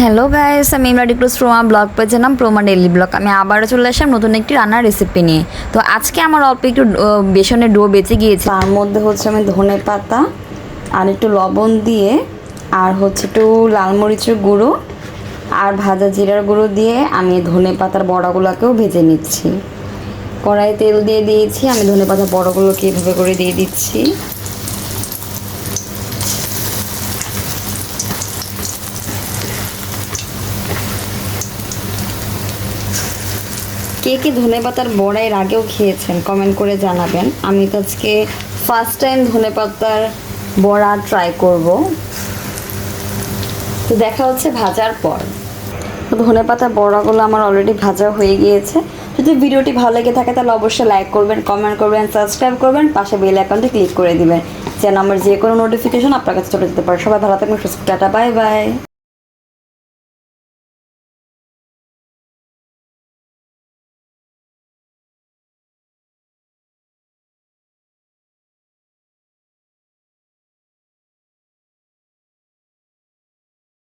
Hello guys আমি ইমরা ডিক্লোস প্রোমা blog পেজের নাম প্রোমা ডেলি ব্লগ আমি আবারও চলে আসলাম নতুন একটি রান্নার রেসিপি নিয়ে। তো আজকে আমার অল্প একটু বেসনের ডো বেঁচে গিয়েছে। তার মধ্যে হচ্ছে আমি ধনে পাতা আর একটু লবণ দিয়ে আর হচ্ছে একটু লাল মরিচের গুঁড়ো আর ভাজা জিরার গুঁড়ো দিয়ে আমি ধনে পাতার বড়াগুলোকেও ভেজে নিচ্ছি। কড়াই তেল দিয়ে দিয়েছি, আমি ধনে পাতার বড়াগুলোকে এভাবে করে দিয়ে দিচ্ছি। কে কে ধনে পাতার বড়া এর আগেও খেয়েছেন কমেন্ট করে জানাবেন। আমি তো আজকে ফার্স্ট টাইম ধনে পাতার বড়া ট্রাই করব। তো দেখা হচ্ছে ভাজার পর। ধনে পাতার বড়াগুলো আমার অলরেডি ভাজা হয়ে গিয়েছে। যদি ভিডিওটি ভালো লেগে থাকে তাহলে অবশ্যই লাইক করবেন কমেন্ট করবেন সাবস্ক্রাইব করবেন। পাশে বেল অ্যাকাউন্টে ক্লিক করে দিবেন। যেন আমার যে কোনো নোটিফিকেশন আপনার কাছে চলে যেতে পারে। সবাই ভালো থাকবেন, সুস্থ টাটা বাই বাই